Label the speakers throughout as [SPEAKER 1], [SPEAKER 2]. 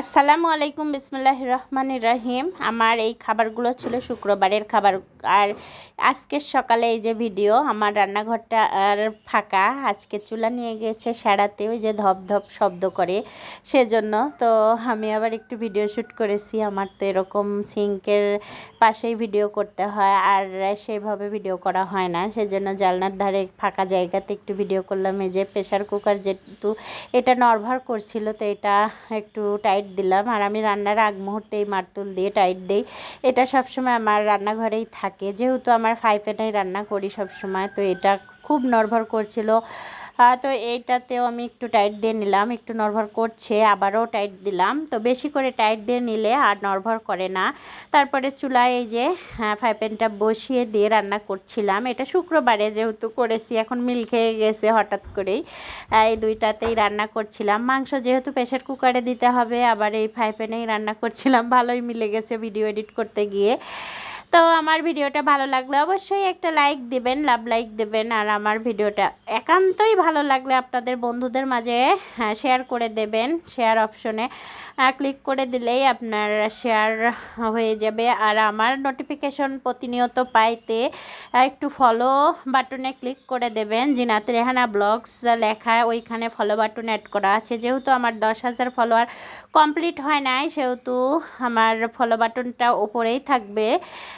[SPEAKER 1] আসসালামু আলাইকুম বিসমুল্লাহ রহমান রাহিম। আমার এই খাবারগুলো ছিল শুক্রবারের খাবার আর আজকের সকালে এই যে ভিডিও, আমার রান্নাঘরটা আর ফাঁকা। আজকে চুলা নিয়ে গিয়েছে সারাতে, ওই যে ধপ ধপ শব্দ করে। সেজন্য তো আমি আবার একটু ভিডিও শ্যুট করেছি, আমার তো এরকম সিঙ্কের পাশেই ভিডিও করতে হয়, আর সেইভাবে ভিডিও করা হয় না। সেজন্য জালনার ধারে ফাঁকা জায়গাতে একটু ভিডিও করলাম। এই যে প্রেশার কুকার যেহেতু এটা নরভার করছিল, তো এটা একটু টাইট দিলাম। আর আমি রান্নার আগ মুহূর্তে এই মারতুল দিয়ে টাইট দিই। এটা সবসময় আমার রান্নাঘরেই থাকে। যেহেতু আমার ফাইভেটাই রান্না করি সবসময়, তো এটা খুব নরভর করছিল। তো এইটাতেও আমি একটু টাইট দিয়ে নিলাম, একটু নরভর করছে, আবারও টাইট দিলাম। তো বেশি করে টাইট দিয়ে নিলে আর নরভর করে না। তারপরে চুলায় এই যে ফ্রাই প্যানটা বসিয়ে দিয়ে রান্না করছিলাম। এটা শুক্রবারে যেহেতু করেছি, এখন মিল খেয়ে গেছে হঠাৎ করেই। এই দুইটাতেই রান্না করছিলাম। মাংস যেহেতু প্রেশার কুকারে দিতে হবে, আবার এই ফ্রাই প্যানেই রান্না করছিলাম। ভালোই মিলে গেছে ভিডিও এডিট করতে গিয়ে। তো আমার ভিডিওটা ভালো লাগলে অবশ্যই একটা লাইক দিবেন লাভ লাইক দেবেন আর আমার ভিডিওটা একান্তই ভালো লাগলে আপনাদের বন্ধুদের মাঝে হ্যাঁ, শেয়ার করে দেবেন শেয়ার অপশনে ক্লিক করে দিলেই আপনার শেয়ার হয়ে যাবে। আর আমার নোটিফিকেশন প্রতিনিয়ত পাইতে একটু ফলো বাটনে ক্লিক করে দেবেন। জিনাত রেহানা ব্লগস লেখা ওইখানে ফলো বাটন অ্যাড করা আছে। যেহেতু আমার দশ হাজার ফলোয়ার কমপ্লিট হয় নাই সেহেতু আমার ফলো বাটনটা ওপরেই থাকবে।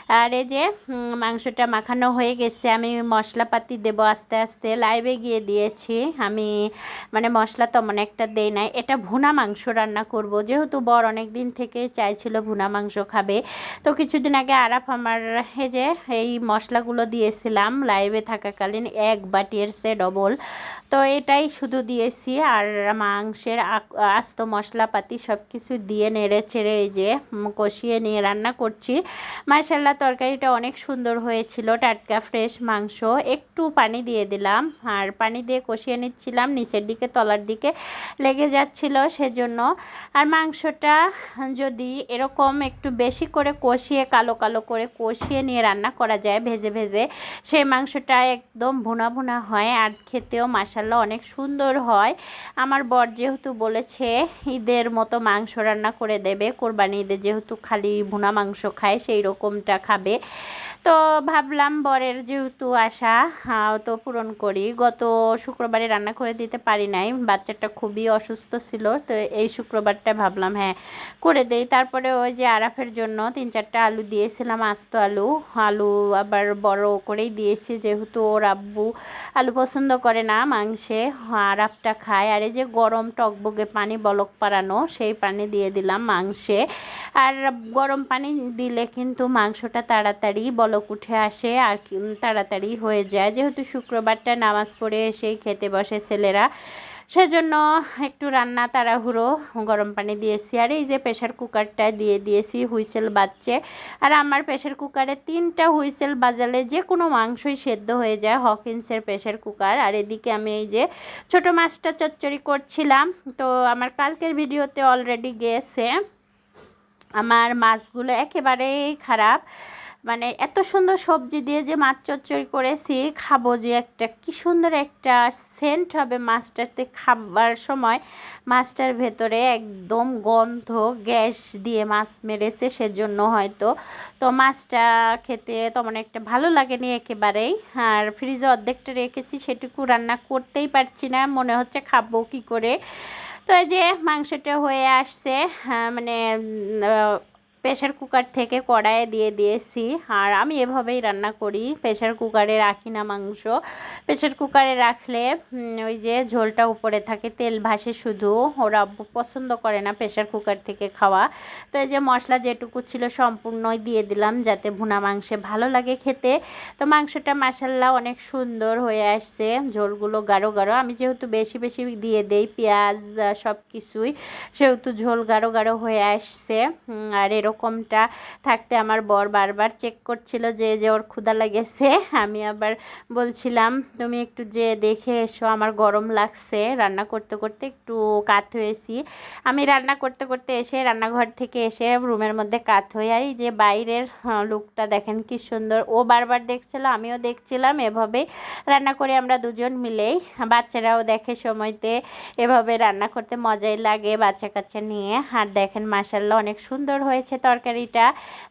[SPEAKER 1] আর এই যে মাংসটা মাখানো হয়ে গেছে, আমি মশলাপাতি দেবো আস্তে আস্তে। লাইভে গিয়ে দিয়েছি। আমি মানে মশলা তেমন একটা দেই নাই। এটা ভুনা মাংস রান্না করব। যেহেতু বর অনেক দিন থেকে চাইছিল ভুনা মাংস খাবে, তো কিছুদিন আগে আরাফ আমার, এই যে, এই মশলাগুলো দিয়েছিলাম। লাইভে থাকাকালীন এক বাটির সে ডবল তো এটাই শুধু দিয়েছি। আর মাংসের আস্ত মশলাপাতি সব কিছু দিয়ে নেড়ে ছেড়ে এই যে কষিয়ে নিয়ে রান্না করছি। মাসাল্লাহ তরকারিটা অনেক সুন্দর হয়েছিল। টাটকা ফ্রেশ মাংস। একটু পানি দিয়ে দিলাম। আর পানি দিয়ে কষিয়ে নিচ্ছিলাম। নিচের দিকে, তলার দিকে লেগে যাচ্ছিল সেজন্য। আর মাংসটা যদি এরকম একটু বেশি করে কষিয়ে, কালো কালো করে কষিয়ে নিয়ে রান্না করা যায়, ভেজে ভেজে, সেই মাংসটা একদম ভুনা ভুনা হয়। আর খেতেও মাসাল্লা অনেক সুন্দর হয়। আমার বর যেহেতু বলেছে, ঈদের মতো মাংস রান্না করে দেবে। কোরবানি ঈদে যেহেতু খালি ভুনা মাংস খায়, সেই রকমটা খাবে। তো ভাবলাম বরের যেহেতু আশা তো পূরণ করি। গত শুক্রবারে রান্না করে দিতে পারি নাই, বাচ্চাটা খুবই অসুস্থ ছিল, তো এই শুক্রবারটা ভাবলাম হ্যাঁ করে দেই। তারপরে ওই যে আরাফের জন্য তিন চারটা আলু দিয়েছিলাম, আস্ত আলু। আলু আবার বড় করেই দিয়েছি, যেহেতু ওর আব্বু আলু পছন্দ করে না মাংসে। আরাফটা খায়। আর এই যে গরম টকবগে পানি, বলক পাড়ানো, সেই পানি দিয়ে দিলাম মাংসে। আর গরম পানি দিলে কিন্তু মাংসটা তাড়াতাড়ি বলক উঠে আসে আর তাড়াতাড়ি হয়ে যায়। যেহেতু শুক্রবারটা নামাজ পড়ে এসেই খেতে বসে ছেলেরা, সেজন্য একটু রান্না তাড়াহুড়ো গরম পানি দিয়েছি। আর এই যে প্রেশার কুকারটা দিয়ে দিয়েছি হুইসেল বাজছে। আর আমার প্রেশার কুকারে তিনটা হুইসেল বাজালে যে কোনো মাংসই সেদ্ধ হয়ে যায় হকিন্সের প্রেশার কুকার। আর এদিকে আমি এই যে ছোট মাছটা চচ্চড়ি করছিলাম, তো আমার কালকের ভিডিওতে অলরেডি গেছে। আমার মাছগুলো একেবারেই খারাপ। মানে এত সুন্দর সবজি দিয়ে যে মাছ চচ্চড়ি করেছি খাব যে একটা কি সুন্দর একটা সেন্ট হবে মাছটাতে খাবার সময়। মাছটার ভেতরে একদম গন্ধ গ্যাস দিয়ে মাছ মেরেছে সেজন্য হয়তো। তো মাছটা খেতে তেমন একটা ভালো লাগেনি একেবারেই। আর ফ্রিজে অর্ধেকটা রেখেছি সেটুকু রান্না করতেই পারছি না মনে হচ্ছে খাব কি করে। তো এই যে মাংসটা হয়ে আসছে হ্যাঁ, মানে প্রেশার কুকার থেকে কড়াইয়ে দিয়ে দিয়েছি। আর আমি এভাবেই রান্না করি। প্রেশার কুকারে রাখি না মাংস। প্রেশার কুকারে রাখলে ওই যে ঝোলটা উপরে থাকে, তেল ভাসে শুধু। ওরা পছন্দ করে না প্রেশার কুকার থেকে খাওয়া। তো এই যে মশলা যেটুকু ছিল সম্পূর্ণই দিয়ে দিলাম যাতে ভুনা মাংসে ভালো লাগে খেতে। তো মাংসটা মাসাল্লা অনেক সুন্দর হয়ে আসছে। ঝোলগুলো গাঢ় গাঢ়। আমি যেহেতু বেশি বেশি দিয়ে দেই, পেঁয়াজ সব কিছুই সেহেতু ঝোল গাঢ় গাঢ় হয়ে আসছে। আর এরকম এরকমটা থাকতে আমার বর বারবার চেক করছিল যে যে ওর ক্ষুধা লেগেছে। আমি আবার বলছিলাম, তুমি একটু যে দেখে এসো, আমার গরম লাগছে। রান্না করতে করতে একটু কাত হয়েছি। আমি রান্না করতে করতে এসে রান্নাঘর থেকে এসে রুমের মধ্যে কাত হই আর যে বাইরের লুকটা দেখেন কি সুন্দর। ও বারবার দেখছিল, আমিও দেখছিলাম। এভাবে রান্না করে আমরা দুজন মিলেই বাচ্চারাও দেখে সময়তে এভাবে রান্না করতে মজাই লাগে বাচ্চা কাচ্চা নিয়ে। আর দেখেন মাসাল্লাহ অনেক সুন্দর হয়েছে তরকারিটা।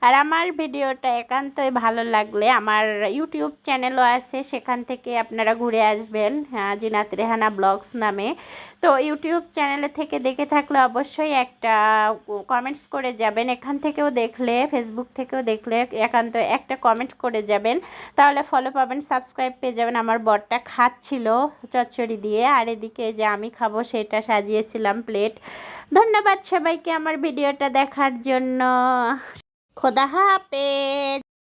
[SPEAKER 1] আর আমার ভিডিওটা একান্তই ভালো লাগলে আমার ইউটিউব চ্যানেলও আছে সেখান থেকে আপনারা ঘুরে আসবেন হ্যাঁ, জিনাত রেহানা ব্লগস নামে। তো ইউটিউব চ্যানেলে থেকে দেখে থাকলে অবশ্যই একটা কমেন্টস করে যাবেন এখান থেকেও দেখলে ফেসবুক থেকেও দেখলে একান্ত একটা কমেন্ট করে যাবেন। তাহলে ফলো পাবেন সাবস্ক্রাইব পেয়ে যাবেন। আমার বরটা খাচ্ছিল চচ্চড়ি দিয়ে আর এদিকে যে আমি খাব সেটা সাজিয়েছিলাম প্লেট ধন্যবাদ সবাইকে আমার ভিডিওটা দেখার জন্য। খোদা হাফেজ।